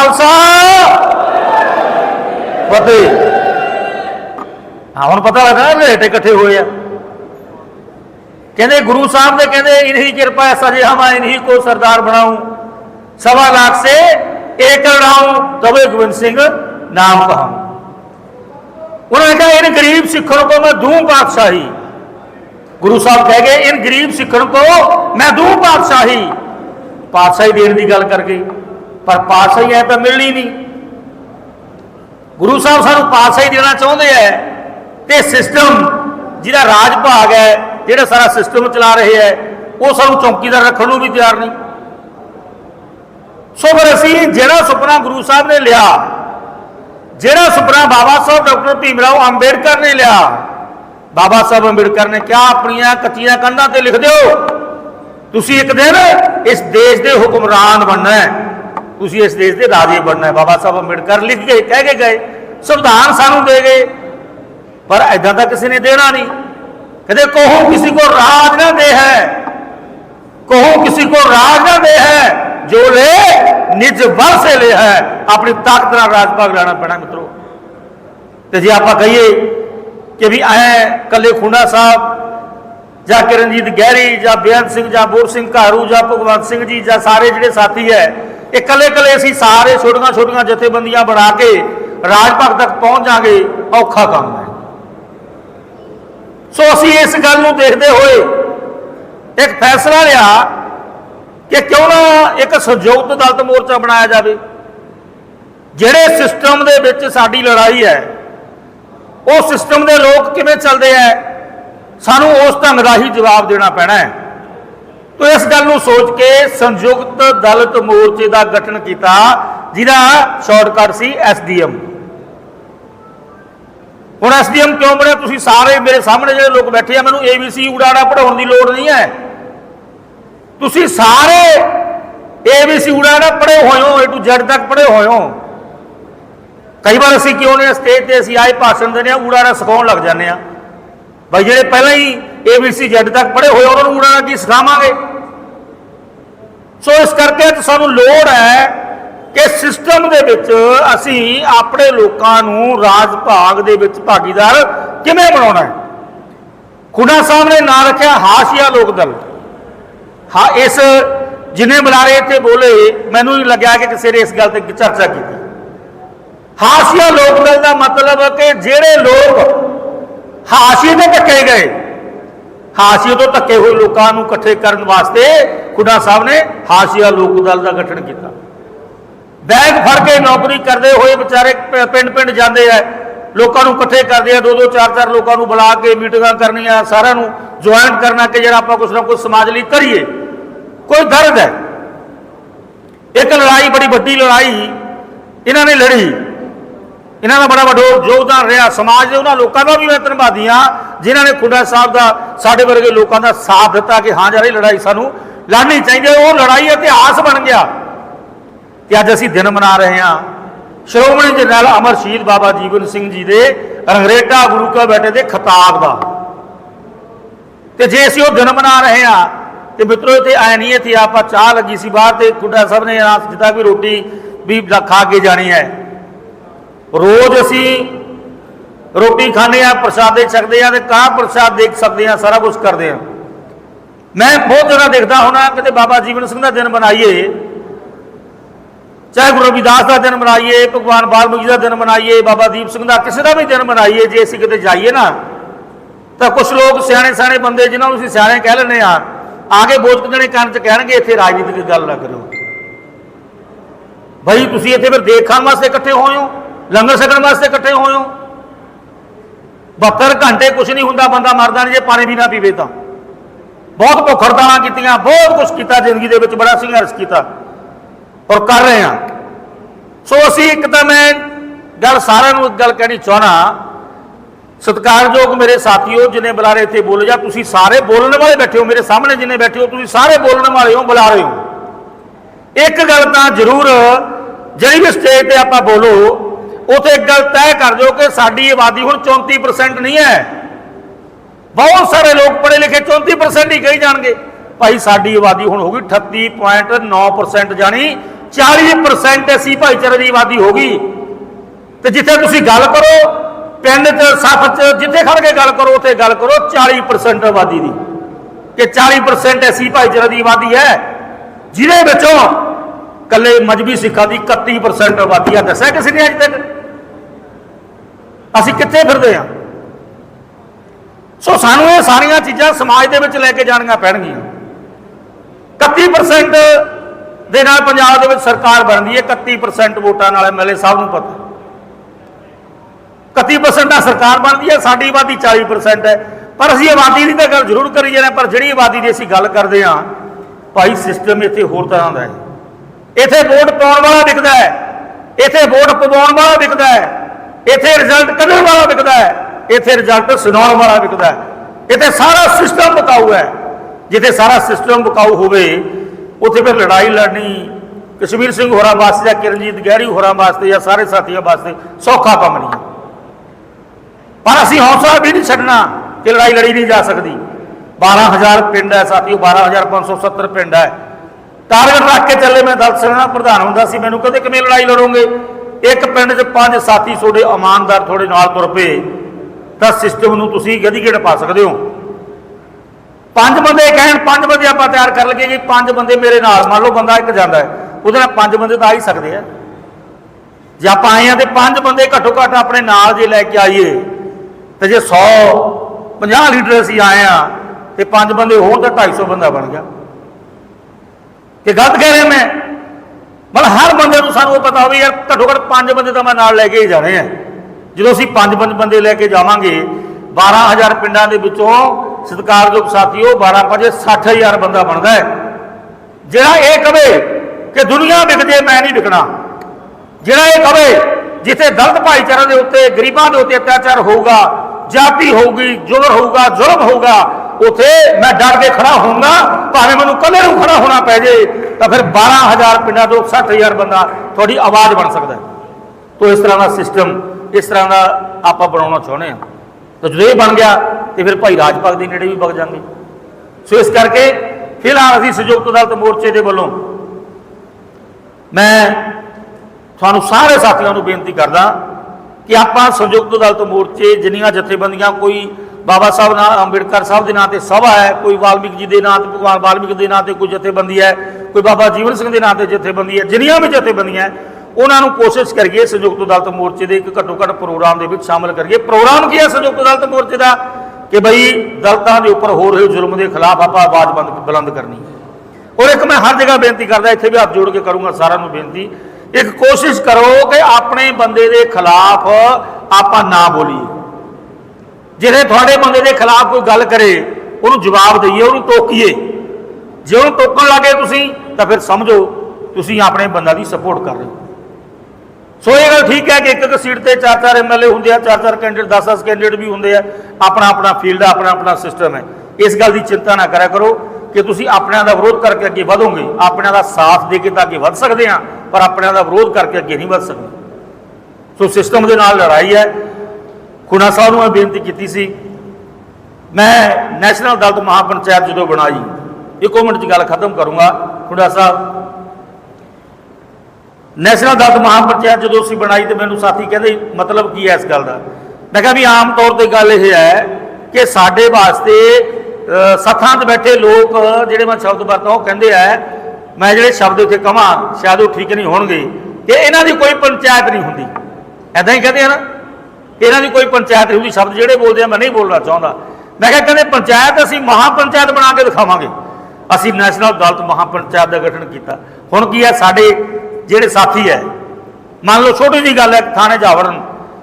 ਖਾਲਸਾ ਫਤਿਹ ਹਾਂ ਹੁਣ ਪਤਾ ਲੱਗਾ ਰੇਟ ਇਕੱਠੇ ਹੋਏ ਆ ਕਹਿੰਦੇ ਗੁਰੂ ਸਾਹਿਬ ਨੇ ਕਹਿੰਦੇ ਇਨਹੀ ਕਿਰਪਾ ਸਜਿਆ ਮੈਂ ਇਨਹੀ ਕੋ ਸਰਦਾਰ सवा लाख से एक कर तबे गोविंद सिंह नाम कहा उन्होंने कहा, इन गरीब सिखों को मैं दू पातशाही गुरु साहब कह गए, इन गरीब सिखों को मैं दू पातशाही पातशाही देने की गल कर गई। ਪਰ ਪਾਤਸ਼ਾਹੀ ਐ ਤਾਂ ਮਿਲਣੀ ਨਹੀਂ। ਗੁਰੂ ਸਾਹਿਬ ਸਾਨੂੰ ਪਾਤਸ਼ਾਹੀ ਦੇਣਾ ਚਾਹੁੰਦੇ ਐ। ਤੇ ਸਿਸਟਮ ਜਿਹੜਾ ਰਾਜ ਭਾਗ ਹੈ ਜਿਹੜਾ ਸਾਰਾ ਸਿਸਟਮ ਚਲਾ ਰਹੇ ਹੈ ਉਹ ਸਾਨੂੰ ਚੌਕੀਦਾਰ ਰੱਖਣ ਨੂੰ ਵੀ ਤਿਆਰ ਨਹੀਂ। ਸੋ ਫਿਰ ਅਸੀਂ ਜਿਹੜਾ ਸੁਪਨਾ ਗੁਰੂ ਸਾਹਿਬ ਨੇ ਲਿਆ, ਜਿਹੜਾ ਸੁਪਨਾ ਬਾਬਾ ਸਾਹਿਬ ਡਾਕਟਰ ਭੀਮ ਰਾਓ ਅੰਬੇਡਕਰ ਨੇ ਲਿਆ, ਬਾਬਾ ਸਾਹਿਬ ਅੰਬੇਡਕਰ ਨੇ ਕਿਹਾ, ਆਪਣੀਆਂ ਕੱਚੀਆਂ ਕੰਧਾਂ ਤੇ ਲਿਖ ਦਿਓ। ਤੁਸੀਂ ਇੱਕ ਦਿਨ ਇਸ ਦੇਸ਼ ਦੇ ਹੁਕਮਰਾਨ ਬਣਨਾ ਹੈ ਤੁਸੀਂ ਇਸ ਦੇਸ਼ ਦੇ ਰਾਜੇ ਬਣਨਾ ਹੈ ਬਾਬਾ ਸਾਹਿਬ ਅੰਬੇਡਕਰ ਲਿਖ ਗਏ ਕਹਿ ਕੇ ਗਏ ਸੰਵਿਧਾਨ ਸਾਨੂੰ ਦੇ ਗਏ ਪਰ ਐਦਾਂ ਤਾਂ ਕਿਸੇ ਨੇ ਦੇਣਾ ਨਹੀਂ ਕਦੇ ਕਹੋ ਕਿਸੇ ਕੋ ਰਾਜ ਨਾ ਦੇ ਹੈ ਕਹੋ ਕਿਸੇ ਕੋ ਰਾਜ ਨਾ ਦੇ ਹੈ ਜੋ ਲੈ ਨਿਜ ਬਲ ਸੇ ਲੈ ਹੈ ਆਪਣੀ ਤਾਕਤ ਨਾਲ ਰਾਜ ਭਾਗ ਲੈਣਾ ਪੈਣਾ ਮਿੱਤਰੋ ਤੇ ਜੇ ਆਪਾਂ ਕਹੀਏ ਕਿ ਵੀ ਐ ਕੱਲੇ ਖੁੰਡਾ ਸਾਹਿਬ ਜਾਂ ਕਿਰਨਜੀਤ ਗਹਿਰੀ ਜਾਂ ਬੇਅੰਤ ਸਿੰਘ ਜਾਂ ਬੋਰ ਸਿੰਘ ਘਾਰੂ ਜਾਂ ਭਗਵੰਤ ਸਿੰਘ ਜੀ ਜਾਂ ਸਾਰੇ ਜਿਹੜੇ ਸਾਥੀ ਹੈ ਇਹ ਕੱਲੇ ਕੱਲੇ ਅਸੀਂ ਸਾਰੇ ਛੋਟੀਆਂ ਛੋਟੀਆਂ ਜਥੇਬੰਦੀਆਂ ਬਣਾ ਕੇ ਰਾਜ ਭਗਤ ਤੱਕ ਪਹੁੰਚ ਜਾਾਂਗੇ, ਔਖਾ ਕੰਮ ਹੈ। ਸੋ ਅਸੀਂ ਇਸ ਗੱਲ ਨੂੰ ਦੇਖਦੇ ਹੋਏ ਇੱਕ ਫੈਸਲਾ ਲਿਆ ਕਿ ਕਿਉਂ ਨਾ ਇੱਕ ਸੰਯੁਕਤ ਦਲਤ ਮੋਰਚਾ ਬਣਾਇਆ ਜਾਵੇ। ਜਿਹੜੇ ਸਿਸਟਮ ਦੇ ਵਿੱਚ ਸਾਡੀ ਲੜਾਈ ਹੈ, ਉਹ ਸਿਸਟਮ ਦੇ ਲੋਕ ਕਿਵੇਂ ਚੱਲਦੇ ਐ ਸਾਨੂੰ ਉਸ ਢੰਗ ਦਾ ਹੀ ਜਵਾਬ ਦੇਣਾ ਪੈਣਾ ਹੈ। ਤੋ ਇਸ ਗੱਲ ਨੂੰ ਸੋਚ ਕੇ ਸੰਯੁਕਤ ਦਲਿਤ ਮੋਰਚੇ ਦਾ ਗਠਨ ਕੀਤਾ, ਜਿਹਦਾ ਸ਼ਾਰਟਕਟ ਸੀ ਐਸਡੀਐਮ ਹੁਣ ਐਸਡੀਐਮ ਕਿਉਂ ਬਣਿਆ? ਤੁਸੀਂ ਸਾਰੇ ਮੇਰੇ ਸਾਹਮਣੇ ਜਿਹੜੇ ਲੋਕ ਬੈਠੇ ਆ, ਮੈਨੂੰ ਏਬੀਸੀ ਉਡਾੜਾ ਪੜਾਉਣ ਦੀ ਲੋੜ ਨਹੀਂ ਹੈ। ਤੁਸੀਂ ਸਾਰੇ ਏਬੀਸੀ ਉਡਾੜਾ ਪੜੇ ਹੋਏ ਹੋ ਏ ਟੂ ਜ਼ੈਡ ਤੱਕ ਪੜੇ ਹੋਏ ਹੋ। ਕਈ ਵਾਰ ਅਸੀਂ ਕਿਉਂ ਨੇ ਸਟੇਜ ਤੇ ਅਸੀਂ ਆਏ ਭਾਸ਼ਣ ਦਿੰਦੇ ਆ ਊੜਾੜਾ ਸਿਖਾਉਣ ਲੱਗ ਜਾਂਦੇ ਆ। ਬਈ ਜਿਹੜੇ ਪਹਿਲਾਂ ਹੀ ABC ਜੱਡ ਤੱਕ ਪੜ੍ਹੇ ਹੋਏ ਉਹਨਾਂ ਨੂੰ ਊੜਾੜਾ ਕੀ ਸਿਖਾਵਾਂਗੇ? ਸੋ ਇਸ ਕਰਕੇ ਸਾਨੂੰ ਲੋੜ ਹੈ ਕਿ ਸਿਸਟਮ ਦੇ ਵਿੱਚ ਅਸੀਂ ਆਪਣੇ ਲੋਕਾਂ ਨੂੰ ਰਾਜ ਭਾਗ ਦੇ ਵਿੱਚ ਭਾਗੀਦਾਰ ਕਿਵੇਂ ਬਣਾਉਣਾ ਹੈ? ਖੁਦਾ ਸਾਹਿਬ ਨੇ ਨਾਂ ਰੱਖਿਆ ਹਾਸ਼ੀਆ ਲੋਕ ਦਲ। ਹਾਂ, ਇਸ ਜਿਨੇ ਬੁਲਾਰੇ ਇੱਥੇ ਬੋਲੇ, ਮੈਨੂੰ ਹੀ ਲੱਗਿਆ ਕਿ ਕਿਸੇ ਨੇ ਇਸ ਗੱਲ ਤੇ ਚਰਚਾ ਕੀਤੀ। ਹਾਸ਼ੀਆ ਲੋਕ ਦਲ ਦਾ ਮਤਲਬ ਕਿ ਜਿਹੜੇ ਲੋਕ ਹਾਸ਼ੀ ਤੇ ਧੱਕੇ ਗਏ ਹਾਸ਼ੀਏ ਤੋਂ ਧੱਕੇ ਹੋਏ ਲੋਕਾਂ ਨੂੰ ਇਕੱਠੇ ਕਰਨ ਵਾਸਤੇ ਖੁੱਡਾ ਸਾਹਿਬ ਨੇ ਹਾਸ਼ੀਆ ਲੋਕ ਦਲ ਦਾ ਗਠਨ ਕੀਤਾ। ਬੈਗ ਫੜ ਕੇ ਨੌਕਰੀ ਕਰਦੇ ਹੋਏ ਵਿਚਾਰੇ ਪਿੰਡ ਪਿੰਡ ਜਾਂਦੇ ਆ। ਲੋਕਾਂ ਨੂੰ ਇਕੱਠੇ ਕਰਦੇ ਆ ਦੋ ਦੋ ਚਾਰ ਚਾਰ ਲੋਕਾਂ ਨੂੰ ਬੁਲਾ ਕੇ ਮੀਟਿੰਗਾਂ ਕਰਨੀਆਂ, ਸਾਰਿਆਂ ਨੂੰ ਜੁਆਇਨ ਕਰਨਾ ਕਿ ਜਿਹੜਾ ਆਪਾਂ ਕੁਝ ਨਾ ਕੁਝ ਸਮਾਜ ਲਈ ਕਰੀਏ। ਕੋਈ ਦਰਦ ਹੈ। ਇੱਕ ਲੜਾਈ, ਬੜੀ ਵੱਡੀ ਲੜਾਈ ਇਹਨਾਂ ਨੇ ਲੜੀ। ਇਹਨਾਂ ਦਾ ਬੜਾ ਵੱਡਾ ਯੋਗਦਾਨ ਰਿਹਾ। ਸਮਾਜ ਦੇ ਉਹਨਾਂ ਲੋਕਾਂ ਦਾ ਵੀ ਮੈਂ ਧੰਨਵਾਦੀ ਹਾਂ। ਜਿਨ੍ਹਾਂ ਨੇ ਖੁੱਡਾ ਸਾਹਿਬ ਦਾ ਸਾਡੇ ਵਰਗੇ ਲੋਕਾਂ ਦਾ ਸਾਥ ਦਿੱਤਾ ਕਿ ਹਾਂ ਯਾਰ ਇਹ ਲੜਾਈ ਸਾਨੂੰ ਲੜਨੀ ਚਾਹੀਦੀ ਉਹ ਲੜਾਈ ਇਤਿਹਾਸ ਬਣ ਗਿਆ। ਤੇ ਅੱਜ ਅਸੀਂ ਦਿਨ ਮਨਾ ਰਹੇ ਹਾਂ। ਸ਼੍ਰੋਮਣੀ ਜਨਰਲ ਅਮਰ ਸ਼ਹੀਦ ਬਾਬਾ ਜੀਵਨ ਸਿੰਘ ਜੀ ਦੇ ਰੰਗਰੇਟਾ ਗੁਰੂ ਕਾ ਬੇਟੇ ਦੇ ਖਿਤਾਬ ਦਾ। ਤੇ ਜੇ ਅਸੀਂ ਉਹ ਦਿਨ ਮਨਾ ਰਹੇ ਹਾਂ, ਤੇ ਮਿੱਤਰੋ ਇੱਥੇ ਐ ਨਹੀਂ ਇੱਥੇ ਆਪਾਂ ਚਾਹ ਲੱਗੀ ਸੀ ਬਾਹਰ ਤੇ ਖੁੱਡਾ ਸਾਹਿਬ ਨੇ ਜਿੱਦਾਂ ਵੀ ਰੋਟੀ ਵੀ ਖਾ ਕੇ ਜਾਣੀ ਹੈ। ਰੋਜ਼ ਅਸੀਂ ਰੋਟੀ ਖਾਂਦੇ ਆ, ਪ੍ਰਸ਼ਾਦੇ ਛਕਦੇ ਆ ਤੇ ਕਾਹ ਪ੍ਰਸ਼ਾਦ ਦੇਖ ਸਕਦੇ ਆ, ਸਾਰਾ ਕੁਝ ਕਰਦੇ ਆ। ਮੈਂ ਬਹੁਤ ਜਗ੍ਹਾ ਦੇਖਦਾ ਹੁਣਾ ਕਿਤੇ ਬਾਬਾ ਜੀਵਨ ਸਿੰਘ ਦਾ ਦਿਨ ਮਨਾਈਏ, ਚਾਹੇ ਗੁਰੂ ਰਵਿਦਾਸ ਦਾ ਦਿਨ ਮਨਾਈਏ, ਭਗਵਾਨ ਵਾਲਮੀਕੀ ਦਾ ਦਿਨ ਮਨਾਈਏ, ਬਾਬਾ ਦੀਪ ਸਿੰਘ ਦਾ ਕਿਸੇ ਦਾ ਵੀ ਦਿਨ ਮਨਾਈਏ, ਜੇ ਅਸੀਂ ਕਿਤੇ ਜਾਈਏ ਨਾ, ਤਾਂ ਕੁਝ ਲੋਕ ਸਿਆਣੇ ਸਿਆਣੇ ਬੰਦੇ ਜਿਨ੍ਹਾਂ ਨੂੰ ਅਸੀਂ ਸਿਆਣੇ ਕਹਿ ਲੈਂਦੇ ਆ ਕੇ ਬੋਝ ਜਣੇ ਕੰਨ ਚ ਕਹਿਣਗੇ, ਇੱਥੇ ਰਾਜਨੀਤਿਕ ਗੱਲ ਨਾ ਕਰੋ ਭਾਈ ਤੁਸੀਂ ਇੱਥੇ ਫਿਰ ਦੇਖ ਖਾਣ ਵਾਸਤੇ ਇਕੱਠੇ ਹੋਏ ਹੋ, ਲੰਗਰ ਛਕਣ ਵਾਸਤੇ ਇਕੱਠੇ ਹੋਏ ਹੋ 72 ਘੰਟੇ ਕੁਝ ਨਹੀਂ ਹੁੰਦਾ ਬੰਦਾ ਮਰਦਾ ਨਹੀਂ ਜੇ ਪਾਣੀ ਵੀ ਨਾ ਪੀਵੇ ਤਾਂ ਬਹੁਤ ਭੁੱਖ ਹੜਤਾਲਾਂ ਕੀਤੀਆਂ ਬਹੁਤ ਕੁਝ ਕੀਤਾ ਜ਼ਿੰਦਗੀ ਦੇ ਵਿੱਚ ਬੜਾ ਸੰਘਰਸ਼ ਕੀਤਾ ਔਰ ਕਰ ਰਹੇ ਹਾਂ ਸੋ ਅਸੀਂ ਇੱਕ ਤਾਂ ਮੈਂ ਗੱਲ ਸਾਰਿਆਂ ਨੂੰ ਇੱਕ ਗੱਲ ਕਹਿਣੀ ਚਾਹਣਾ ਸਤਿਕਾਰਯੋਗ ਮੇਰੇ ਸਾਥੀਓ ਜਿਨੇ ਬੁਲਾਰੇ ਇੱਥੇ ਬੋਲੇ ਜਾਂ ਤੁਸੀਂ ਸਾਰੇ ਬੋਲਣ ਵਾਲੇ ਬੈਠੇ ਹੋ ਮੇਰੇ ਸਾਹਮਣੇ ਜਿਨੇ ਬੈਠੇ ਹੋ ਤੁਸੀਂ ਸਾਰੇ ਬੋਲਣ ਵਾਲੇ ਹੋ ਬੁਲਾ ਰਹੇ ਹੋ ਇੱਕ ਗੱਲ ਤਾਂ ਜ਼ਰੂਰ ਜਿਹੜੀ ਵੀ ਸਟੇਜ ਤੇ ਆਪਾਂ ਬੋਲੋ ਉਥੇ ਇੱਕ ਗੱਲ ਤੈਅ ਕਰ ਦਿਓ ਕਿ ਸਾਡੀ ਆਬਾਦੀ ਹੁਣ 34% ਨਹੀਂ ਹੈ। ਬਹੁਤ ਸਾਰੇ ਲੋਕ ਪੜ੍ਹੇ ਲਿਖੇ 34% ਹੀ ਕਹੀ ਜਾਣਗੇ। ਭਾਈ, ਸਾਡੀ ਆਬਾਦੀ ਹੁਣ ਹੋ ਗਈ 38.9% ਜਾਨੀ 40% ਐਸੀ ਭਾਈਚਾਰੇ ਦੀ ਆਬਾਦੀ ਹੋ ਗਈ। ਤੇ ਜਿੱਥੇ ਤੁਸੀਂ ਗੱਲ ਕਰੋ, ਪਿੰਡ 'ਚ ਸੱਫ 'ਚ, ਜਿੱਥੇ ਖੜ ਕੇ ਗੱਲ ਕਰੋ, ਉੱਥੇ ਗੱਲ ਕਰੋ 40% ਆਬਾਦੀ ਦੀ। ਕਿ 40% ਐਸੀ ਭਾਈਚਾਰੇ ਦੀ ਆਬਾਦੀ ਹੈ। ਜਿਹਦੇ ਵਿੱਚੋਂ ਕੱਲੇ ਮਜਬੀ ਸਿੱਖਾਂ ਦੀ 31% ਆਬਾਦੀ ਆ। ਦੱਸਿਆ ਕਿਸੇ ਨੇ ਅੱਜ ਤੱਕ? ਅਸੀਂ ਕਿੱਥੇ ਫਿਰਦੇ ਆ? ਸੋ ਸਾਨੂੰ ਇਹ ਸਾਰੀਆਂ ਚੀਜ਼ਾਂ ਸਮਾਜ ਦੇ ਵਿੱਚ ਲੈ ਕੇ ਜਾਣੀਆਂ ਪੈਣਗੀਆਂ। 31% ਦੇ ਨਾਲ ਪੰਜਾਬ ਦੇ ਵਿੱਚ ਸਰਕਾਰ ਬਣਦੀ ਹੈ 31% ਵੋਟਾਂ ਨਾਲ ਐਮਐਲਏ ਸਾਹਿਬ ਨੂੰ ਪਤਾ। 31% ਨਾਲ ਸਰਕਾਰ ਬਣਦੀ ਹੈ ਸਾਡੀ ਆਬਾਦੀ 40% ਹੈ। ਪਰ ਅਸੀਂ ਆਬਾਦੀ ਦੀ ਤਾਂ ਗੱਲ ਜ਼ਰੂਰ ਕਰੀ ਜਾਂਦੇ ਹਾਂ, ਪਰ ਜਿਹੜੀ ਆਬਾਦੀ ਦੀ ਅਸੀਂ ਗੱਲ ਕਰਦੇ ਹਾਂ ਭਾਈ ਸਿਸਟਮ ਇੱਥੇ ਹੋਰ ਤਰ੍ਹਾਂ ਦਾ ਹੈ। ਇੱਥੇ ਵੋਟ ਪਾਉਣ ਵਾਲਾ ਦਿਖਦਾ ਹੈ ਇੱਥੇ ਵੋਟ ਪਵਾਉਣ ਵਾਲਾ ਦਿਖਦਾ ਹੈ। ਇੱਥੇ ਰਿਜ਼ਲਟ ਕੱਢਣ ਵਾਲਾ ਵਿਕਦਾ ਹੈ? ਇੱਥੇ ਰਿਜ਼ਲਟ ਸੁਣਾਉਣ ਵਾਲਾ ਵਿਕਦਾ ਹੈ। ਇੱਥੇ ਸਾਰਾ ਸਿਸਟਮ ਬਕਾਊ ਹੈ। ਜਿੱਥੇ ਸਾਰਾ ਸਿਸਟਮ ਬਕਾਊ ਹੋਵੇ, ਉੱਥੇ ਫਿਰ ਲੜਾਈ ਲੜਨੀ, ਕਸ਼ਮੀਰ ਸਿੰਘ ਹੋਰਾਂ ਵਾਸਤੇ ਜਾਂ ਕਿਰਨਜੀਤ ਗਹਿਰੀ ਹੋਰਾਂ ਵਾਸਤੇ ਜਾਂ ਸਾਰੇ ਸਾਥੀਆਂ ਵਾਸਤੇ ਸੌਖਾ ਕੰਮ ਨਹੀਂ ਪਰ ਅਸੀਂ ਹੌਸਲਾ ਵੀ ਨਹੀਂ ਛੱਡਣਾ ਕਿ ਲੜਾਈ ਲੜੀ ਨਹੀਂ ਜਾ ਸਕਦੀ। 12000 ਪਿੰਡ ਹੈ ਸਾਥੀਓ 12570 ਪਿੰਡ ਹੈ। ਟਾਰਗੇਟ ਰੱਖ ਕੇ ਚੱਲੇ, ਮੈਂ ਦੱਸ ਸੈਨਾ ਪ੍ਰਧਾਨ ਹੁੰਦਾ ਸੀ, ਮੈਨੂੰ ਕਦੇ ਕਿਵੇਂ ਲੜਾਈ ਲੜੋਗੇ? ਇੱਕ ਪਿੰਡ 'ਚ ਪੰਜ ਸਾਥੀ ਤੁਹਾਡੇ ਇਮਾਨਦਾਰ ਤੁਹਾਡੇ ਨਾਲ ਤੁਰ ਪਏ, ਤਾਂ ਸਿਸਟਮ ਨੂੰ ਤੁਸੀਂ ਗਦੀ ਗੇੜ ਪਾ ਸਕਦੇ ਹੋ। ਪੰਜ ਬੰਦੇ ਕਹਿਣ, ਪੰਜ ਬੰਦੇ ਆਪਾਂ ਤਿਆਰ ਕਰ ਲਈਏ ਕਿ ਪੰਜ ਬੰਦੇ ਮੇਰੇ ਨਾਲ, ਮੰਨ ਲਓ ਬੰਦਾ ਇੱਕ ਜਾਂਦਾ ਹੈ, ਉਹਦੇ ਨਾਲ ਪੰਜ ਬੰਦੇ ਤਾਂ ਆ ਹੀ ਸਕਦੇ ਆ। ਜੇ ਆਪਾਂ ਆਏ ਆ ਤੇ ਪੰਜ ਬੰਦੇ ਘੱਟੋ ਘੱਟ ਆਪਣੇ ਨਾਲ ਜੇ ਲੈ ਕੇ ਆਈਏ, ਤੇ ਜੇ 100 50 ਲੀਟਰ ਅਸੀਂ ਆਏ ਆ ਤੇ ਪੰਜ ਬੰਦੇ ਹੋਣ ਤਾਂ 250 ਬੰਦਾ ਬਣ ਗਿਆ। ਕਿ ਗਲਤ ਕਹਿ ਰਿਹਾ ਮੈਂ? ਮਤਲਬ ਹਰ ਬੰਦੇ ਨੂੰ ਸਾਨੂੰ ਇਹ ਪਤਾ ਹੋਵੇ ਯਾਰ ਘੱਟੋ ਘੱਟ ਪੰਜ ਬੰਦੇ ਤਾਂ ਮੈਂ ਨਾਲ ਲੈ ਕੇ ਹੀ ਜਾਣੇ ਆ। ਜਦੋਂ ਅਸੀਂ ਪੰਜ ਪੰਜ ਬੰਦੇ ਲੈ ਕੇ ਜਾਵਾਂਗੇ 12000 ਪਿੰਡਾਂ ਦੇ ਵਿੱਚੋਂ ਸਤਿਕਾਰਯੋਗ ਸਾਥੀਓ 12 ਪੰਜੇ 60000 ਬੰਦਾ ਬਣਦਾ ਹੈ। ਜਿਹੜਾ ਇਹ ਕਵੇ ਕਿ ਦੁਨੀਆ ਵਿਕ ਜੇ ਮੈਂ ਨਹੀਂ ਵਿਕਣਾ, ਜਿਹੜਾ ਇਹ ਕਵੇ ਜਿੱਥੇ ਦਲਤ ਭਾਈਚਾਰੇ ਦੇ ਉੱਤੇ, ਗਰੀਬਾਂ ਦੇ ਉੱਤੇ ਅਤਿਆਚਾਰ ਹੋਊਗਾ, ਜਾਤੀ ਹੋਊਗੀ, ਜ਼ੁਲਮ ਹੋਊਗਾ ਜ਼ੁਲਮ ਹੋਊਗਾ ਉਥੇ ਮੈਂ ਡਰ ਕੇ ਖੜਾ ਹੋਊਂਗਾ, ਭਾਵੇਂ ਮੈਨੂੰ ਕੱਲੇ ਨੂੰ ਖੜਾ ਹੋਣਾ ਪੈ ਜੇ, ਤਾਂ ਫਿਰ 12000 ਪਿੰਡਾਂ ਤੋਂ 60000 ਬੰਦਾ ਤੁਹਾਡੀ ਆਵਾਜ਼ ਬਣ ਸਕਦਾ ਹੈ। ਤੋ ਇਸ ਤਰ੍ਹਾਂ ਦਾ ਸਿਸਟਮ ਇਸ ਤਰ੍ਹਾਂ ਦਾ ਆਪਾਂ ਬਣਾਉਣਾ ਚਾਹੁੰਦੇ ਹਾਂ। ਤਾਂ ਜਦੋਂ ਇਹ ਬਣ ਗਿਆ, ਤੇ ਫਿਰ ਭਾਈ ਰਾਜਪਾਲ ਦੇ ਨੇੜੇ ਵੀ ਵਗ ਜਾਂਗੇ। ਸੋ ਇਸ ਕਰਕੇ ਫਿਲਹਾਲ ਅਸੀਂ ਸੰਯੁਕਤ ਅਦਾਲਤ ਮੋਰਚੇ ਦੇ ਵੱਲੋਂ ਮੈਂ ਤੁਹਾਨੂੰ ਸਾਰੇ ਸਾਥੀਆਂ ਨੂੰ ਬੇਨਤੀ ਕਰਦਾ ਕਿ ਆਪਾਂ ਸੰਯੁਕਤ ਅਦਾਲਤ ਮੋਰਚੇ, ਜਿੰਨੀਆਂ ਜਥੇਬੰਦੀਆਂ, ਕੋਈ ਬਾਬਾ ਸਾਹਿਬ ਨਾਲ, ਅੰਬੇਡਕਰ ਸਾਹਿਬ ਦੇ ਨਾਂ ਤੇ ਸਭਾ ਹੈ, ਕੋਈ ਵਾਲਮੀਕ ਜੀ ਦੇ ਨਾਂ ਤੇ, ਭਗਵਾਨ ਵਾਲਮੀਕ ਦੇ ਨਾਂ ਤੇ ਕੋਈ ਜਥੇਬੰਦੀ ਹੈ, ਕੋਈ ਬਾਬਾ ਜੀਵਨ ਸਿੰਘ ਦੇ ਨਾਂ ਤੇ ਜਥੇਬੰਦੀ ਹੈ, ਜਿੰਨੀਆਂ ਵੀ ਜਥੇਬੰਦੀਆਂ ਉਹਨਾਂ ਨੂੰ ਕੋਸ਼ਿਸ਼ ਕਰੀਏ ਸੰਯੁਕਤ ਅਦਾਲਤ ਮੋਰਚੇ ਦੇ ਇੱਕ ਘੱਟੋ ਘੱਟ ਪ੍ਰੋਗਰਾਮ ਦੇ ਵਿੱਚ ਸ਼ਾਮਲ ਕਰੀਏ। ਪ੍ਰੋਗਰਾਮ ਕੀ ਹੈ ਸੰਯੁਕਤ ਅਦਾਲਤ ਮੋਰਚੇ ਦਾ? ਕਿ ਬਈ ਦਲਤਾਂ ਦੇ ਉੱਪਰ ਹੋ ਰਹੇ ਜ਼ੁਲਮ ਦੇ ਖਿਲਾਫ ਆਪਾਂ ਆਵਾਜ਼ ਬੰਦ, ਬੁਲੰਦ ਕਰਨੀ ਹੈ। ਔਰ ਇੱਕ ਮੈਂ ਹਰ ਜਗ੍ਹਾ ਬੇਨਤੀ ਕਰਦਾ, ਇੱਥੇ ਵੀ ਹੱਥ ਜੋੜ ਕੇ ਕਰੂੰਗਾ ਸਾਰਿਆਂ ਨੂੰ ਬੇਨਤੀ, ਇੱਕ ਕੋਸ਼ਿਸ਼ ਕਰੋ ਕਿ ਆਪਣੇ ਬੰਦੇ ਦੇ ਖਿਲਾਫ ਆਪਾਂ ਨਾ ਬੋਲੀਏ। ਜਿਹੜੇ ਤੁਹਾਡੇ ਬੰਦੇ ਦੇ ਖਿਲਾਫ ਕੋਈ ਗੱਲ ਕਰੇ, ਉਹਨੂੰ ਜਵਾਬ ਦਈਏ, ਉਹਨੂੰ ਟੋਕੀਏ। ਜੇ ਉਹਨੂੰ ਟੋਕਣ ਲੱਗੇ ਤੁਸੀਂ, ਤਾਂ ਫਿਰ ਸਮਝੋ, ਤੁਸੀਂ ਆਪਣੇ ਬੰਦਾ ਦੀ ਸਪੋਰਟ ਕਰ ਰਹੇ ਹੋ। ਸੋ ਇਹ ਗੱਲ ਠੀਕ ਹੈ ਕਿ ਇੱਕ ਇੱਕ ਸੀਟ ਤੇ ਚਾਰ ਚਾਰ ਐਮਐਲਏ ਹੁੰਦੇ ਆ ਚਾਰ ਚਾਰ ਕੈਂਡੀਡੇਟ 10 10 ਕੈਂਡੀਡੇਟ ਵੀ ਹੁੰਦੇ ਆ ਆਪਣਾ ਆਪਣਾ ਫੀਲਡ ਆਪਣਾ ਆਪਣਾ ਸਿਸਟਮ ਹੈ। ਇਸ ਗੱਲ ਦੀ ਚਿੰਤਾ ਨਾ ਕਰਿਆ ਕਰੋ ਕਿ ਤੁਸੀਂ ਆਪਣਿਆਂ ਦਾ ਵਿਰੋਧ ਕਰਕੇ ਅੱਗੇ ਵਧੋਗੇ। ਆਪਣਿਆਂ ਦਾ ਸਾਥ ਦੇ ਕੇ ਤਾਂ ਅੱਗੇ ਵੱਧ ਸਕਦੇ ਆ ਪਰ ਆਪਣਿਆਂ ਦਾ ਵਿਰੋਧ ਕਰਕੇ ਅੱਗੇ ਨਹੀਂ ਵੱਧ ਸਕਦੇ। ਸੋ ਸਿਸਟਮ ਦੇ ਨਾਲ ਲੜਾਈ ਹੈ। ਖੁਨਾ ਸਾਹਿਬ ਨੂੰ ਮੈਂ ਬੇਨਤੀ ਕੀਤੀ ਸੀ। ਮੈਂ ਨੈਸ਼ਨਲ ਅਦਾਲਤ ਮਹਾਪੰਚਾਇਤ ਜਦੋਂ ਬਣਾਈ, ਇੱਕੋ ਮਿੰਟ 'ਚ ਗੱਲ ਖਤਮ ਕਰੂੰਗਾ, ਖੁਨਾ ਸਾਹਿਬ। ਨੈਸ਼ਨਲ ਅਦਾਲਤ ਮਹਾਪੰਚਾਇਤ ਜਦੋਂ ਅਸੀਂ ਬਣਾਈ ਤੇ ਮੈਨੂੰ ਸਾਥੀ ਕਹਿੰਦੇ, ਮਤਲਬ ਕੀ ਹੈ ਇਸ ਗੱਲ ਦਾ? ਮੈਂ ਕਿਹਾ ਵੀ ਆਮ ਤੌਰ ਤੇ ਗੱਲ ਇਹ ਹੈ ਕਿ ਸਾਡੇ ਵਾਸਤੇ ਸੱਥਾਂ 'ਤੇ ਬੈਠੇ ਲੋਕ ਜਿਹੜੇ ਮੈਂ ਸ਼ਬਦ ਵਰਤਾਂ ਉਹ ਕਹਿੰਦੇ ਆ, ਮੈਂ ਜਿਹੜੇ ਸ਼ਬਦ ਉੱਥੇ ਕਹਾਂ ਸ਼ਾਇਦ ਉਹ ਠੀਕ ਨਹੀਂ ਹੋਣਗੇ, ਕਿ ਇਹਨਾਂ ਦੀ ਕੋਈ ਪੰਚਾਇਤ ਨਹੀਂ ਹੁੰਦੀ। ਐਦਾਂ ਹੀ ਕਹਿੰਦੇ ਆ ਨਾ। ਇਹਨਾਂ ਦੀ ਕੋਈ ਪੰਚਾਇਤ ਨਹੀਂ ਹੁੰਦੀ, ਸ਼ਬਦ ਜਿਹੜੇ ਬੋਲਦੇ ਆ ਮੈਂ ਨਹੀਂ ਬੋਲਣਾ ਚਾਹੁੰਦਾ। ਮੈਂ ਕਿਹਾ ਕਹਿੰਦੇ ਪੰਚਾਇਤ ਅਸੀਂ ਮਹਾਪੰਚਾਇਤ ਬਣਾ ਕੇ ਦਿਖਾਵਾਂਗੇ। ਅਸੀਂ ਨੈਸ਼ਨਲ ਅਦਾਲਤ ਮਹਾਪੰਚਾਇਤ ਦਾ ਗਠਨ ਕੀਤਾ। ਹੁਣ ਕੀ ਹੈ, ਸਾਡੇ ਜਿਹੜੇ ਸਾਥੀ ਹੈ, ਮੰਨ ਲਓ ਛੋਟੀ ਜੀ ਗੱਲ ਹੈ, ਥਾਣੇ ਜਾਵੜਨ,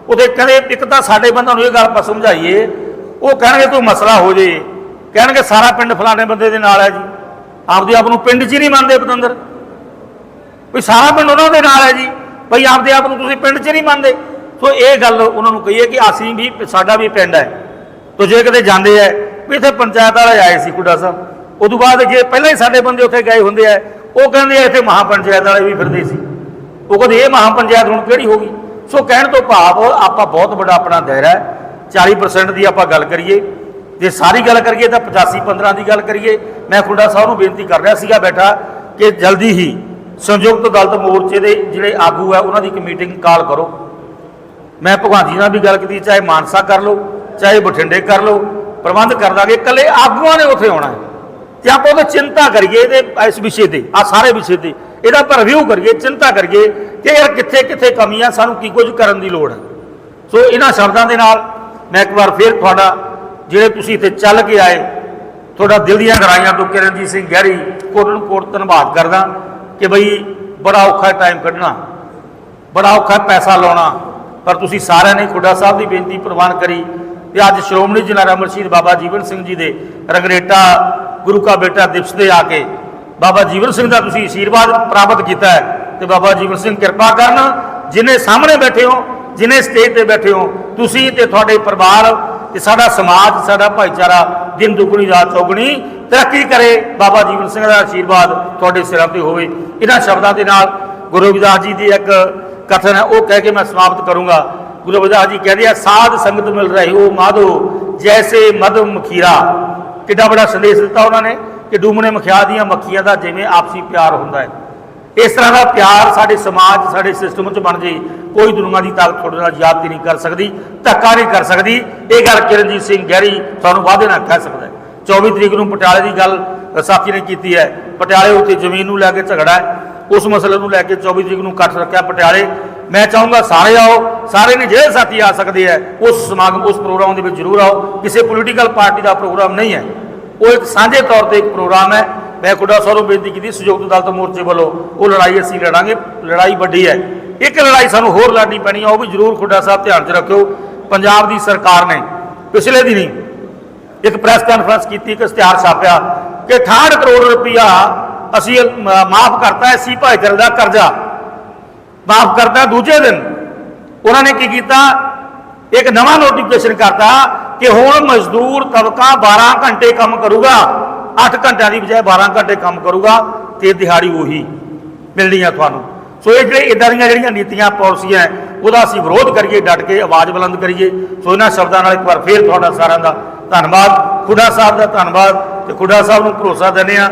ਉਹਦੇ ਕਹਿੰਦੇ ਇੱਕ ਤਾਂ ਸਾਡੇ ਬੰਦਿਆਂ ਨੂੰ ਇਹ ਗੱਲ ਆਪਾਂ ਸਮਝਾਈਏ, ਉਹ ਕਹਿਣਗੇ ਕੋਈ ਮਸਲਾ ਹੋ ਜੇ, ਕਹਿਣਗੇ ਸਾਰਾ ਪਿੰਡ ਫਲਾਣੇ ਬੰਦੇ ਦੇ ਨਾਲ ਹੈ ਜੀ। ਆਪਦੇ ਆਪ ਨੂੰ ਪਿੰਡ 'ਚ ਹੀ ਨਹੀਂ ਮੰਨਦੇ ਪਤੰਦਰ। ਵੀ ਸਾਰਾ ਪਿੰਡ ਉਹਨਾਂ ਦੇ ਨਾਲ ਹੈ ਜੀ। ਭਈ ਆਪਦੇ ਆਪ ਨੂੰ ਤੁਸੀਂ ਪਿੰਡ 'ਚ ਨਹੀਂ ਮੰਨਦੇ। ਸੋ ਇਹ ਗੱਲ ਉਹਨਾਂ ਨੂੰ ਕਹੀਏ ਕਿ ਅਸੀਂ ਵੀ, ਸਾਡਾ ਵੀ ਪਿੰਡ ਹੈ। ਤੋ ਜੇ ਕਿਤੇ ਜਾਂਦੇ ਆ, ਵੀ ਇੱਥੇ ਪੰਚਾਇਤ ਵਾਲੇ ਆਏ ਸੀ ਕੁੜਾ ਸਾਹਿਬ, ਉਦੋਂ ਬਾਅਦ ਜੇ ਪਹਿਲਾਂ ਹੀ ਸਾਡੇ ਬੰਦੇ ਉੱਥੇ ਗਏ ਹੁੰਦੇ ਆ, ਉਹ ਕਹਿੰਦੇ ਆ ਇੱਥੇ ਮਹਾਪੰਚਾਇਤ ਵਾਲੇ ਵੀ ਫਿਰਦੇ ਸੀ। ਉਹ ਕਹਿੰਦੇ, ਇਹ ਮਹਾਪੰਚਾਇਤ ਹੁਣ ਕਿਹੜੀ ਹੋ ਗਈ? ਸੋ ਕਹਿਣ ਤੋਂ ਭਾਵ ਆਪਾਂ ਬਹੁਤ ਵੱਡਾ ਆਪਣਾ ਦਾਇਰਾ ਹੈ। 40% ਦੀ ਆਪਾਂ ਗੱਲ ਕਰੀਏ, ਜੇ ਸਾਰੀ ਗੱਲ ਕਰੀਏ ਤਾਂ 85 15 ਦੀ ਗੱਲ ਕਰੀਏ। ਮੈਂ ਖੁੱਡਾ ਸਾਹਿਬ ਨੂੰ ਬੇਨਤੀ ਕਰ ਰਿਹਾ ਸੀਗਾ ਬੈਠਾ ਕਿ ਜਲਦੀ ਹੀ ਸੰਯੁਕਤ ਦਲਿਤ ਮੋਰਚੇ ਦੇ ਜਿਹੜੇ ਆਗੂ ਹੈ ਉਹਨਾਂ ਦੀ ਇੱਕ ਮੀਟਿੰਗ ਕਾਲ ਕਰੋ। ਮੈਂ ਭਗਵਾਨ ਜੀ ਨਾਲ ਵੀ ਗੱਲ ਕੀਤੀ, ਚਾਹੇ ਮਾਨਸਾ ਕਰ ਲਓ, ਚਾਹੇ ਬਠਿੰਡੇ ਕਰ ਲਓ, ਪ੍ਰਬੰਧ ਕਰ ਦਾਂਗੇ, ਇਕੱਲੇ ਆਗੂਆਂ ਨੇ ਉੱਥੇ ਆਉਣਾ ਹੈ। ਤੇ ਆਪਾਂ ਉਹਦੀ ਚਿੰਤਾ ਕਰੀਏ ਇਹਦੇ, ਇਸ ਵਿਸ਼ੇ ਤੇ ਆ ਸਾਰੇ ਵਿਸ਼ੇ ਤੇ, ਇਹਦਾ ਪਰ ਰਿਵਿਊ ਕਰੀਏ, ਚਿੰਤਾ ਕਰੀਏ ਕਿ ਯਾਰ ਕਿੱਥੇ ਕਿੱਥੇ ਕਮੀਆਂ ਸਾਨੂੰ ਕੀ ਕੁਝ ਕਰਨ ਦੀ ਲੋੜ ਹੈ। ਸੋ ਇਹਨਾਂ ਸ਼ਬਦਾਂ ਦੇ ਨਾਲ ਮੈਂ ਇੱਕ ਵਾਰ ਫੇਰ ਤੁਹਾਡਾ, ਜਿਹੜੇ ਤੁਸੀਂ ਇੱਥੇ ਚੱਲ ਕੇ ਆਏ, ਤੁਹਾਡਾ ਦਿਲ ਦੀਆਂ ਗਰਾਈਆਂ ਤੋਂ ਕਿਰਨਜੀਤ ਸਿੰਘ ਗਹਿਰੀ, ਕੋਟਨ ਕੋਟ ਧੰਨਵਾਦ ਕਰਦਾ ਕਿ ਬਈ ਬੜਾ ਔਖਾ ਟਾਈਮ ਕੱਢਣਾ, ਬੜਾ ਔਖਾ ਪੈਸਾ ਲਾਉਣਾ ਪਰ ਤੁਸੀਂ ਸਾਰਿਆਂ ਨੇ ਖੁੱਡਾ ਸਾਹਿਬ ਦੀ ਬੇਨਤੀ ਪ੍ਰਵਾਨ ਕਰੀ ਤੇ ਅੱਜ ਸ਼੍ਰੋਮਣੀ ਜਨਾਰਾ ਮਰਸ਼ੀਦ ਬਾਬਾ ਜੀਵਨ ਸਿੰਘ ਜੀ ਦੇ ਰੰਗਰੇਟਾ ਗੁਰੂ ਕਾ ਬੇਟਾ ਦਿਵਸ ਤੇ ਆ ਕੇ ਬਾਬਾ ਜੀਵਨ ਸਿੰਘ ਦਾ ਤੁਸੀਂ ਆਸ਼ੀਰਵਾਦ ਪ੍ਰਾਪਤ ਕੀਤਾ ਹੈ ਤੇ ਬਾਬਾ ਜੀਵਨ ਸਿੰਘ ਕਿਰਪਾ ਕਰਨ, ਜਿਨੇ ਸਾਹਮਣੇ ਬੈਠੇ ਹੋ, ਜਿਨੇ ਸਟੇਜ ਤੇ ਬੈਠੇ ਹੋ, ਤੁਸੀਂ ਤੇ ਤੁਹਾਡੇ ਪਰਿਵਾਰ ਤੇ ਸਾਡਾ ਸਮਾਜ, ਸਾਡਾ ਭਾਈਚਾਰਾ ਦਿਨ ਦੁਗਣੀ, ਰਾਤ ਚੌਗਣੀ ਤਰੱਕੀ ਕਰੇ, ਬਾਬਾ ਜੀਵਨ ਸਿੰਘ ਦਾ ਆਸ਼ੀਰਵਾਦ ਤੁਹਾਡੇ ਸਿਰਾਂ ਤੇ ਹੋਵੇ। ਇਹਨਾਂ ਸ਼ਬਦਾਂ ਦੇ ਨਾਲ ਗੁਰੂ ਰਵਿਦਾਸ ਜੀ ਦੀ ਇੱਕ ਕਥਨ ਹੈ, ਉਹ ਕਹਿ ਕੇ ਮੈਂ ਸਮਾਪਤ ਕਰੂੰਗਾ। ਗੁਰੂ ਰਵਿਦਾਸ ਜੀ ਕਹਿੰਦੇ ਆ, ਸਾਧ ਸੰਗਤ ਮਿਲ ਰਹੀ ਹੋ ਮਾਧੋ, ਜੈਸੇ ਮਦ ਮਖੀਰਾ। ਕਿੱਡਾ ਬੜਾ ਸੰਦੇਸ਼ ਦਿੱਤਾ ਉਹਨਾਂ ਨੇ ਕਿ ਡੂਮਣੇ ਮਖਿਆ ਦੀਆਂ ਮੱਖੀਆਂ ਦਾ ਜਿਵੇਂ ਆਪਸੀ ਪਿਆਰ ਹੁੰਦਾ ਹੈ। ਇਸ ਤਰ੍ਹਾਂ ਦਾ ਪਿਆਰ ਸਾਡੇ ਸਮਾਜ, ਸਾਡੇ ਸਿਸਟਮ 'ਚ ਬਣ ਜੇ, ਕੋਈ ਦੁਨੀਆ ਦੀ ਤਾਕਤ ਤੁਹਾਡੇ ਨਾਲ ਜ਼ਿਆਦਤੀ ਨਹੀਂ ਕਰ ਸਕਦੀ, ਧੱਕਾ ਨਹੀਂ ਕਰ ਸਕਦੀ। ਇਹ ਗੱਲ ਕਿਰਨਜੀਤ ਸਿੰਘ ਗਹਿਰੀ ਤੁਹਾਨੂੰ ਵਾਅਦੇ ਨਾਲ ਕਹਿ ਸਕਦਾ ਹੈ। 24 ਤਰੀਕ ਨੂੰ ਪਟਿਆਲੇ ਦੀ ਗੱਲ ਸਾਥੀ ਨੇ ਕੀਤੀ ਹੈ। ਪਟਿਆਲੇ ਉੱਤੇ ਜ਼ਮੀਨ ਨੂੰ ਲੈ ਕੇ ਝਗੜਾ ਹੈ। ਉਸ ਮਸਲੇ ਨੂੰ ਲੈ ਕੇ 24 ਤਰੀਕ ਨੂੰ ਇਕੱਠ ਰੱਖਿਆ ਪਟਿਆਲੇ। ਮੈਂ ਚਾਹੂੰਗਾ ਸਾਰੇ ਆਓ, ਸਾਰੇ ਨੇ ਜਿਹੜੇ ਸਾਥੀ ਆ ਸਕਦੇ ਆ ਉਸ ਸਮਾਗਮ, ਉਸ ਪ੍ਰੋਗਰਾਮ ਦੇ ਵਿੱਚ ਜ਼ਰੂਰ ਆਓ। ਕਿਸੇ ਪੋਲੀਟੀਕਲ ਪਾਰਟੀ ਦਾ ਪ੍ਰੋਗਰਾਮ ਨਹੀਂ ਹੈ ਉਹ ਇੱਕ ਸਾਂਝੇ ਤੌਰ ਤੇ ਇੱਕ ਪ੍ਰੋਗਰਾਮ ਹੈ ਮੈਂ ਖੁੱਡਾ ਸਾਹਿਬ ਨੂੰ ਬੇਨਤੀ ਕੀਤੀ, ਸੰਯੁਕਤ ਦਲਤ ਮੋਰਚੇ ਵੱਲੋਂ ਉਹ ਲੜਾਈ ਅਸੀਂ ਲੜਾਂਗੇ। ਲੜਾਈ ਵੱਡੀ ਹੈ ਇੱਕ ਲੜਾਈ ਸਾਨੂੰ ਹੋਰ ਲੜਨੀ ਪੈਣੀ ਹੈ ਉਹ ਵੀ ਜ਼ਰੂਰ ਖੁੱਡਾ ਸਾਹਿਬ ਧਿਆਨ 'ਚ ਰੱਖਿਓ। ਪੰਜਾਬ ਦੀ ਸਰਕਾਰ ਨੇ ਪਿਛਲੇ ਦਿਨੀ ਇੱਕ ਪ੍ਰੈਸ ਕਾਨਫਰੰਸ ਕੀਤੀ, ਇੱਕ ਇਸ਼ਤਿਹਾਰ ਛਾਪਿਆ ਕਿ 68 ਕਰੋੜ ਰੁਪਇਆ ਅਸੀਂ ਮਾਫ ਕਰਤਾ ਐਸੀ ਭਾਈਚਾਰੇ ਦਾ ਕਰਜ਼ਾ। ਮਾਫ ਕਰਤਾ ਦੂਜੇ ਦਿਨ। ਉਹਨਾਂ ਨੇ ਕੀ ਕੀਤਾ? ਇੱਕ ਨਵਾਂ ਨੋਟੀਫਿਕੇਸ਼ਨ ਕਰਤਾ ਕਿ ਹੁਣ ਮਜ਼ਦੂਰ ਤਬਕਾ 12 ਘੰਟੇ ਕੰਮ ਕਰੂਗਾ। 8 ਘੰਟਿਆਂ ਦੀ ਬਜਾਏ 12 ਘੰਟੇ ਕੰਮ ਕਰੂਗਾ ਤੇ ਦਿਹਾੜੀ ਉਹੀ ਮਿਲਣੀ ਆ ਤੁਹਾਨੂੰ। ਸੋ ਇਹ ਜਿਹੜੇ ਇਦਾਂ ਦੀਆਂ ਜਿਹੜੀਆਂ ਨੀਤੀਆਂ, ਪਾਲਿਸੀਆਂ ਉਹਦਾ ਅਸੀਂ ਵਿਰੋਧ ਕਰੀਏ, ਡਟ ਕੇ ਆਵਾਜ਼ ਬੁਲੰਦ ਕਰੀਏ। ਸੋ ਇਹਨਾਂ ਸ਼ਬਦਾਂ ਨਾਲ ਇੱਕ ਵਾਰ ਫੇਰ ਤੁਹਾਡਾ ਸਾਰਿਆਂ ਦਾ ਧੰਨਵਾਦ। ਖੁੱਡਾ ਸਾਹਿਬ ਦਾ ਧੰਨਵਾਦ ਤੇ ਖੁੱਡਾ ਸਾਹਿਬ ਨੂੰ ਭਰੋਸਾ ਦਿੰਦੇ ਆ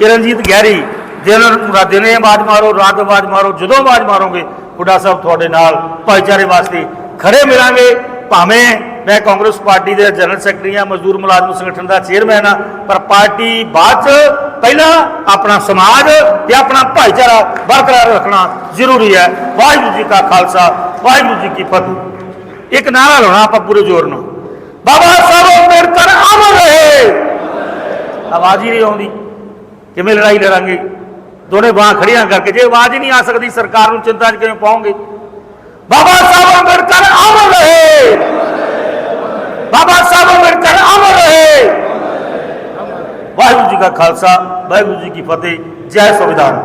ਕਿਰਨਜੀਤ ਗਹਿਰੀ ਦਿਨ ਦਿਨੇ ਆਵਾਜ਼ ਮਾਰੋ, ਰਾਤ ਆਵਾਜ਼ ਮਾਰੋ, ਜਦੋਂ ਆਵਾਜ਼ ਮਾਰੋਗੇ ਖੁੱਡਾ ਸਾਹਿਬ ਤੁਹਾਡੇ ਨਾਲ ਭਾਈਚਾਰੇ ਵਾਸਤੇ ਖੜੇ ਮਿਲਾਂਗੇ। ਭਾਵੇਂ ਮੈਂ ਕਾਂਗਰਸ ਪਾਰਟੀ ਦੇ ਜਨਰਲ ਸੈਕਟਰੀ ਆ ਮਜ਼ਦੂਰ ਮੁਲਾਜ਼ਮ ਸੰਗਠਨ ਦਾ ਚੇਅਰਮੈਨ ਆ ਪਰ ਪਾਰਟੀ ਬਾਅਦ ਚ ਪਹਿਲਾਂ ਆਪਣਾ ਸਮਾਜ ਤੇ ਆਪਣਾ ਭਾਈਚਾਰਾ ਬਰਕਰਾਰ ਰੱਖਣਾ ਜ਼ਰੂਰੀ ਹੈ। ਵਾਹਿਗੁਰੂ ਜੀ ਕਾ ਖਾਲਸਾ, ਵਾਹਿਗੁਰੂ ਜੀ ਕੀ ਫਤਿਹ। ਇੱਕ ਨਾਰਾ ਲਾਉਣਾ ਆਪਾਂ ਪੂਰੇ ਜ਼ੋਰ ਨਾਲ। ਬਾਬਾ ਸਾਹਿਬ ਅੰਬੇਡਕਰ ਅਮਰ ਰਹੇ ਆਵਾਜ਼ ਹੀ ਨਹੀਂ ਆਉਂਦੀ। ਕਿਵੇਂ ਲੜਾਈ ਲੜਾਂਗੇ ਦੋਨੇ ਬਾਹਾਂ ਖੜੀਆਂ ਕਰਕੇ ਜੇ ਆਵਾਜ਼ ਹੀ ਨਹੀਂ ਆ ਸਕਦੀ ਸਰਕਾਰ ਨੂੰ ਚਿੰਤਾ 'ਚ ਕਿਵੇਂ ਪਾਉਂਗੇ ਬਾਬਾ ਸਾਹਿਬ ਅੰਬੇਡਕਰ ਅਮਰ ਰਹੇ ਬਾਬਾ ਸਾਹਿਬ ਅੰਬੇਡਕਰ ਅਮਰ ਰਹੇ ਵਾਹਿਗੁਰੂ ਜੀ ਕਾ ਖਾਲਸਾ ਵਾਹਿਗੁਰੂ ਜੀ ਕੀ ਫਤਿਹ ਜੈ ਸੰਵਿਧਾਨ